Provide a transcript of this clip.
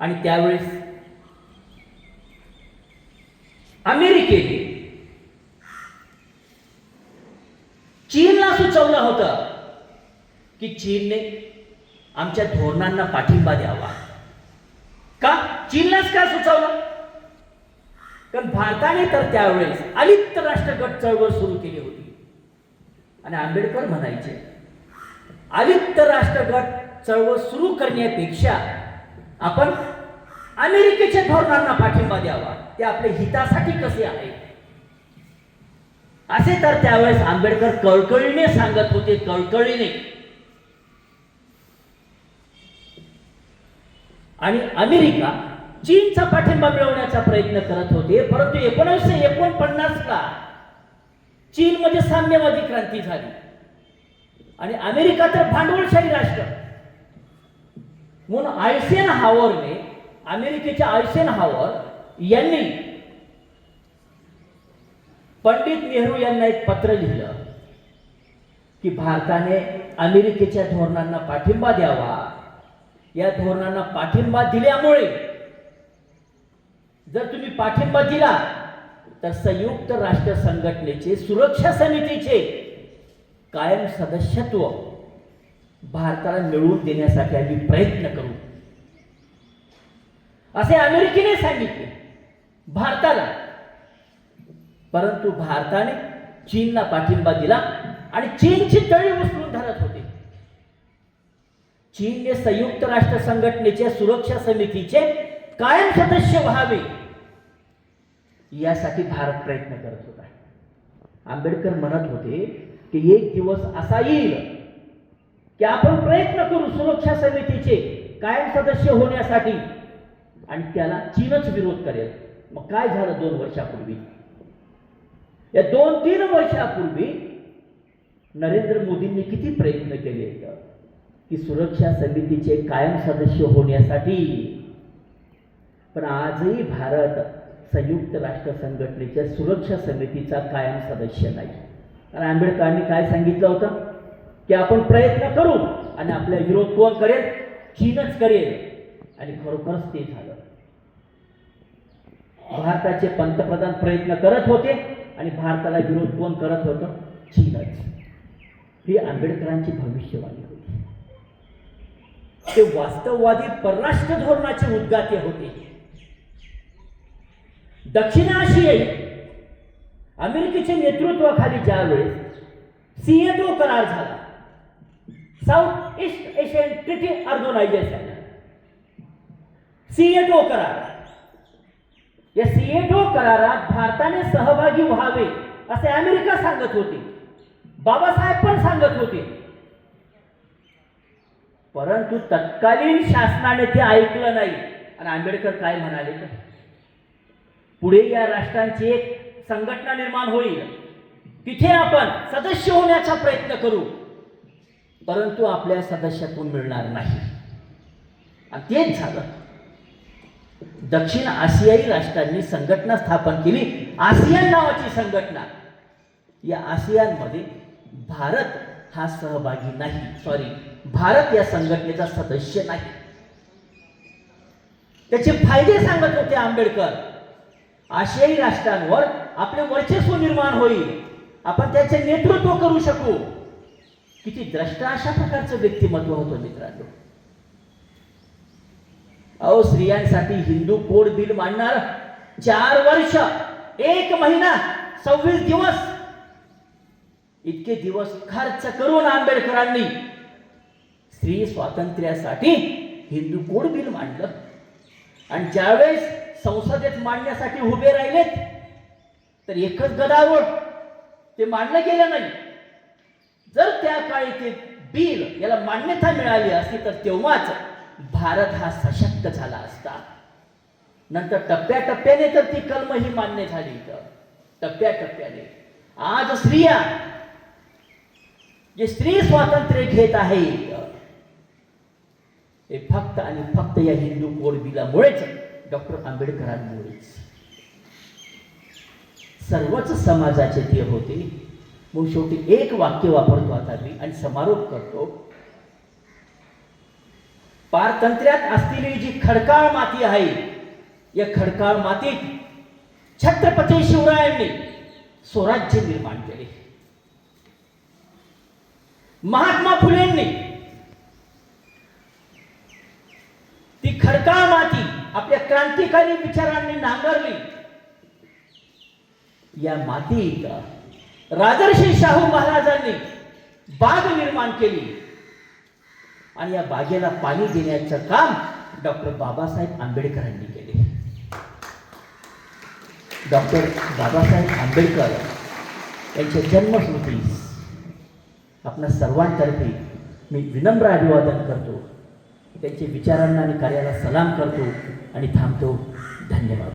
आणि त्यावेळेस अमेरिकेने चीनला सुचवलं होतं की चीनने आमच्या धोरणांना पाठिंबा द्यावा. का? चीनलाच का सुचवलं? कारण भारताने तर त्यावेळेस अलिप्त राष्ट्रगट चळवळ सुरू केली होती. आणि आंबेडकर म्हणायचे अलिप्त राष्ट्रगट चळवळ सुरू करण्यापेक्षा आपण अमेरिकेच्या धोरणांना पाठिंबा द्यावा. ते आपल्या हितासाठी कसे आहे? असे तर त्यावेळेस आंबेडकर कळकळीने सांगत होते कळकळीने. आणि अमेरिका चीनचा पाठिंबा मिळवण्याचा प्रयत्न करत होते परंतु एकोणीसशे एकोणपन्नास ला चीनमध्ये साम्यवादी क्रांती झाली. आणि अमेरिका तर भांडवलशाही राष्ट्र. म्हणून आयसेन हावरने अमेरिकेच्या आयसेन हावर यांनी पंडित नेहरू यांना एक पत्र लिहिलं की भारताने अमेरिकेच्या धोरणांना पाठिंबा द्यावा. या धोरणांना पाठिंबा दिल्यामुळे जर तुम्ही पाठिंबा दिला तर संयुक्त राष्ट्र संघटनेचे सुरक्षा समितीचे कायम सदस्यत्व भारताला मिळवून देण्यासाठी आम्ही प्रयत्न करू. असे अमेरिकेने सांगितले. भारताला. परंतु भारताने चीनला पाठिंबा दिला आणि चीनची तळी उचलून धरत होते. चीनने संयुक्त राष्ट्र संघटनेच्या सुरक्षा समितीचे कायम सदस्य व्हावे. यासाठी भारत प्रयत्न करत होता. आंबेडकर म्हणत होते की एक दिवस असा येईल की आपण प्रयत्न करू सुरक्षा समितीचे कायम सदस्य होण्यासाठी. आणि त्याला चीनच विरोध करेल. मग काय झालं दोन वर्षापूर्वी? या दोन तीन वर्षापूर्वी नरेंद्र मोदींनी किती प्रयत्न केले की सुरक्षा समितीचे कायम सदस्य होण्यासाठी. पण आजही भारत संयुक्त राष्ट्र संघटनेच्या सुरक्षा समितीचा कायम सदस्य नाही. कारण आंबेडकरांनी काय सांगितलं होतं? की आपण प्रयत्न करू आणि आपला विरोध कोण करेल? चीनच करेल. आणि खरोखरच ते झालं. भारताचे पंतप्रधान प्रयत्न करत होते आणि भारताला विरोध कोण करत होतं? चीनच. ही आंबेडकरांची भविष्यवाणी होती. ते वास्तववादी परराष्ट्र धोरणाचे उद्गाते होते. दक्षिण आशियाई अमेरिकेच्या नेतृत्वाखाली ज्यावेळेस सीएटो करार झाला South East Asian treaty organization SEATO करार. या सिएटो करारात भारताने सहभागी व्हावे असे अमेरिका सांगत होते. बाबासाहेब पण सांगत होते. परंतु तत्कालीन शासनाने ते ऐकलं नाही. आणि आंबेडकर काय म्हणाले? पुढे या राष्ट्रांची एक संघटना निर्माण होईल. तिथे आपण सदस्य होण्याचा प्रयत्न करू. परंतु आपल्या सदस्यातून मिळणार नाही. आणि तेच झालं. दक्षिण आशियाई राष्ट्रांनी संघटना स्थापन केली. आसियान नावाची संघटना. या आसियानमध्ये भारत हा सहभागी नाही. सॉरी भारत या संघटनेचा सदस्य नाही. त्याचे फायदे सांगत होते आंबेडकर. आशियाई राष्ट्रांवर आपले वर्चस्व निर्माण होईल. आपण त्याचे नेतृत्व करू शकू. किती द्रष्टा अशा प्रकारचं व्यक्तिमत्व होतं मित्रांनो. अहो स्त्रियांसाठी हिंदू कोड बिल मांडणार चार वर्ष एक महिना सव्वीस दिवस. इतके दिवस खर्च करून आंबेडकरांनी स्त्री स्वातंत्र्यासाठी हिंदू कोड बिल मांडलं. आणि ज्यावेळेस संसदेत मांडण्यासाठी उभे राहिलेत तर एकच गदारोळ ते मांडलं गेलं नाही. जर त्या काळी ते बिल याला मान्यता मिळाली असती तर तेव्हाच भारत हा सशक्त झाला असता. नंतर टप्प्याटप्प्याने तर ती कलम ही मान्य झाली इथं. टप्प्याटप्प्याने. आज स्त्रिया जे स्त्री स्वातंत्र्य घेत आहे हे फक्त आणि फक्त या हिंदू कोड बिलामुळेच डॉक्टर आंबेडकरांमुळेच. सर्वच समाजाचे ते होते. म्हणून शेवटी एक वाक्य वापरतो आता मी आणि समारोप करतो. पारतंत्र्यात असलेली जी खडकाळ माती आहे या खडकाळ मातीत छत्रपती शिवरायांनी स्वराज्य निर्माण केले. महात्मा फुलेंनी ती खडकाळ माती आपल्या क्रांतिकारी विचारांनी नांगरली. या मातीत राजर्षी शाहू महाराजांनी बाग निर्माण केली. आणि या बागेला पाणी देण्याचं काम डॉक्टर बाबासाहेब आंबेडकरांनी केले. डॉक्टर बाबासाहेब आंबेडकर यांच्या जन्मस्मृती आपणा सर्वांतर्फे मी विनम्र अभिवादन करतो. त्यांच्या विचारांना आणि कार्याला सलाम करतो आणि थांबतो. धन्यवाद.